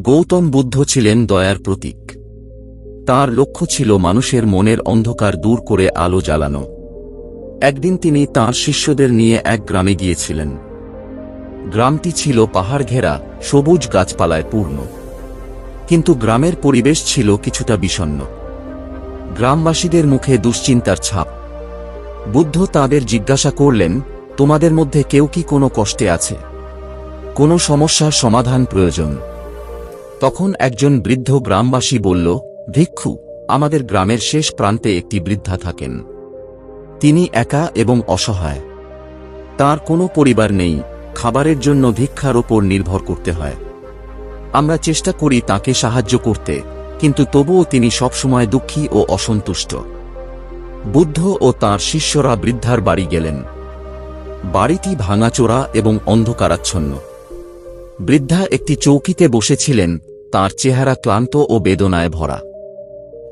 গৌতম বুদ্ধ ছিলেন দয়ার প্রতীক। তার লক্ষ্য ছিল মানুষের মনের অন্ধকার দূর করে আলো জ্বালানো। একদিন তিনি তাঁর শিষ্যদের নিয়ে এক গ্রামে গিয়েছিলেন। গ্রামটি ছিল পাহাড় ঘেরা, সবুজ গাছপালায় পূর্ণ। কিন্তু গ্রামের পরিবেশ ছিল কিছুটা বিষণ্ণ। গ্রামবাসীদের মুখে দুশ্চিন্তার ছাপ। বুদ্ধ তাদের জিজ্ঞাসা করলেন, তোমাদের মধ্যে কেউ কি কোনো কষ্টে আছে? কোনো সমস্যার সমাধান প্রয়োজন? তখন একজন বৃদ্ধ গ্রামবাসী বলল, ভিক্ষু, আমাদের গ্রামের শেষ প্রান্তে একটি বৃদ্ধা থাকেন। তিনি একা এবং অসহায়। তার কোনো পরিবার নেই। খাবারের জন্য ভিক্ষার ওপর নির্ভর করতে হয়। আমরা চেষ্টা করি তাকে সাহায্য করতে, কিন্তু তবুও তিনি সবসময় দুঃখী ও অসন্তুষ্ট। বুদ্ধ ও তার শিষ্যরা বৃদ্ধার বাড়ি গেলেন। বাড়িটি ভাঙাচোরা এবং অন্ধকারাচ্ছন্ন। বৃদ্ধা একটি চৌকিতে বসেছিলেন তার চেহারা ক্লান্ত ও বেদনায় ভরা।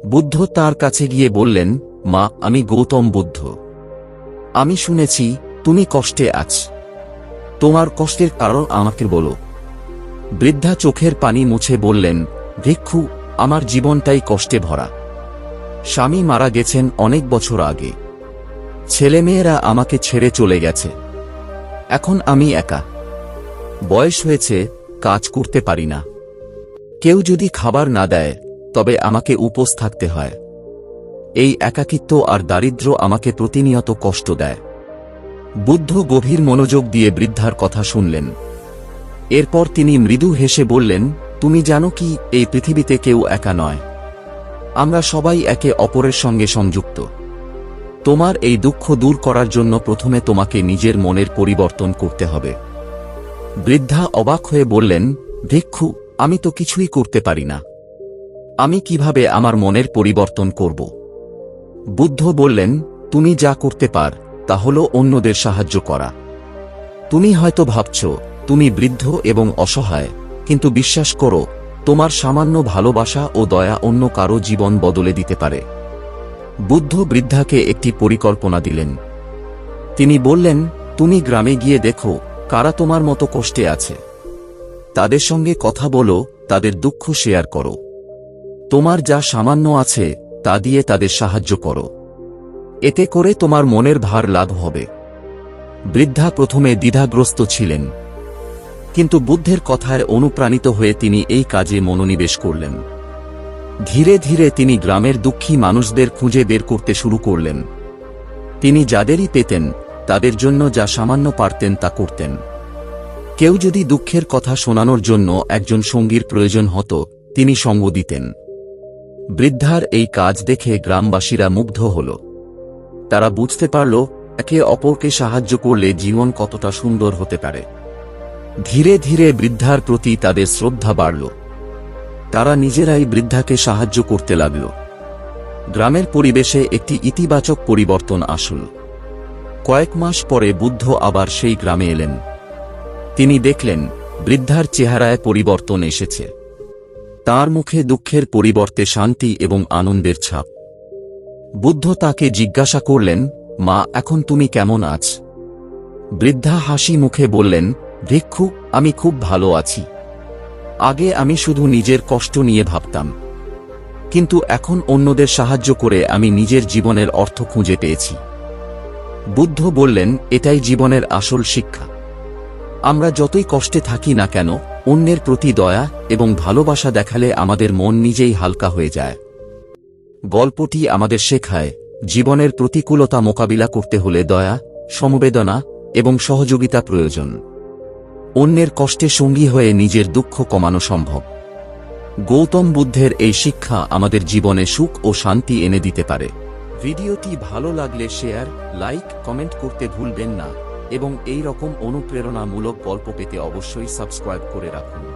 বুদ্ধ তার কাছে গিয়ে বললেন, মা, আমি গৌতম বুদ্ধ। আমি শুনেছি, তুমি কষ্টে আছ। তোমার কষ্টের কারণ আমাকে বলো। বৃদ্ধা চোখের পানি মুছে বললেন, ভিক্ষু, আমার জীবনটাই কষ্টে ভরা। স্বামী মারা গেছেন অনেক বছর আগে। ছেলেমেয়েরা আমাকে ছেড়ে চলে গেছে। এখন আমি একা। বয়স হয়েছে, কাজ করতে পারি না। কেউ যদি খাবার না দেয়, তবে আমাকে উপোস থাকতে হয়। এই একাকিত্ব আর দারিদ্র্য আমাকে প্রতিনিয়ত কষ্ট দেয়। বুদ্ধ গভীর মনোযোগ দিয়ে বৃদ্ধার কথা শুনলেন। এরপর তিনি মৃদু হেসে বললেন, তুমি জানো কি, এই পৃথিবীতে কেউ একা নয়। আমরা সবাই একে অপরের সঙ্গে সংযুক্ত। তোমার এই দুঃখ দূর করার জন্য প্রথমে তোমাকে নিজের মনের পরিবর্তন করতে হবে। বৃদ্ধা অবাক হয়ে বললেন, ভিক্ষু আমি তো কিছুই করতে পারি না। আমি কীভাবে আমার মনের পরিবর্তন করব? বুদ্ধ বললেন, তুমি যা করতে পার, তা হল অন্যদের সাহায্য করা। তুমি হয়তো ভাবছ, তুমি বৃদ্ধ এবং অসহায়, কিন্তু বিশ্বাস করো, তোমার সামান্য ভালোবাসা ও দয়া অন্য কারও জীবন বদলে দিতে পারে। বুদ্ধ বৃদ্ধাকে একটি পরিকল্পনা দিলেন। তিনি বললেন, তুমি গ্রামে গিয়ে দেখো, কারা তোমার মতো কষ্টে আছে। তাদের সঙ্গে কথা বলো, তাদের দুঃখ শেয়ার করো। তোমার যা সামান্য আছে, তা দিয়ে তাদের সাহায্য করো। এতে করে তোমার মনের ভার লাভ হবে। বৃদ্ধা প্রথমে দ্বিধাগ্রস্ত ছিলেন। কিন্তু বুদ্ধের কথায় অনুপ্রাণিত হয়ে তিনি এই কাজে মনোনিবেশ করলেন। ধীরে ধীরে তিনি গ্রামের দুঃখী মানুষদের খুঁজে বের করতে শুরু করলেন। তিনি যাদেরই পেতেন, তাদের জন্য যা সামান্য পারতেন তা করতেন। কেউ যদি দুঃখের কথা শোনানোর জন্য একজন সঙ্গীর প্রয়োজন হতো, তিনি সঙ্গ দিতেন। বৃদ্ধার এই কাজ দেখে গ্রামবাসীরা মুগ্ধ হল। তারা বুঝতে পারল, একে অপরকে সাহায্য করলে জীবন কতটা সুন্দর হতে পারে। ধীরে ধীরে বৃদ্ধার প্রতি তাদের শ্রদ্ধা বাড়ল। তারা নিজেরাই বৃদ্ধাকে সাহায্য করতে লাগল। গ্রামের পরিবেশে একটি ইতিবাচক পরিবর্তন আসল। কয়েক মাস পরে বুদ্ধ আবার সেই গ্রামে এলেন। তিনি দেখলেন, বৃদ্ধার চেহারায় পরিবর্তন এসেছে। তার মুখে দুঃখের পরিবর্তে শান্তি এবং আনন্দের ছাপ। বুদ্ধ তাকে জিজ্ঞাসা করলেন, মা, এখন তুমি কেমন আছ? বৃদ্ধা হাসি মুখে বললেন, ভিক্ষু, আমি খুব ভালো আছি। আগে আমি শুধু নিজের কষ্ট নিয়ে ভাবতাম। কিন্তু এখন অন্যদের সাহায্য করে আমি নিজের জীবনের অর্থ খুঁজে পেয়েছি। বুদ্ধ বললেন, এটাই জীবনের আসল শিক্ষা। আমরা যতই কষ্টে থাকি না কেন, অন্যের প্রতি দয়া এবং ভালোবাসা দেখালে আমাদের মন নিজেই হালকা হয়ে যায়। গল্পটি আমাদের শেখায়, জীবনের প্রতিকূলতা মোকাবিলা করতে হলে দয়া, সমবেদনা এবং সহযোগিতা প্রয়োজন। অন্যের কষ্টে সঙ্গী হয়ে নিজের দুঃখ কমানো সম্ভব। গৌতম বুদ্ধের এই শিক্ষা আমাদের জীবনে সুখ ও শান্তি এনে দিতে পারে। ভিডিওটি ভালো লাগলে শেয়ার, লাইক, কমেন্ট করতে ভুলবেন না। এবং এই রকম অনুপ্রেরণামূলক গল্প পেতে অবশ্যই সাবস্ক্রাইব করে রাখুন।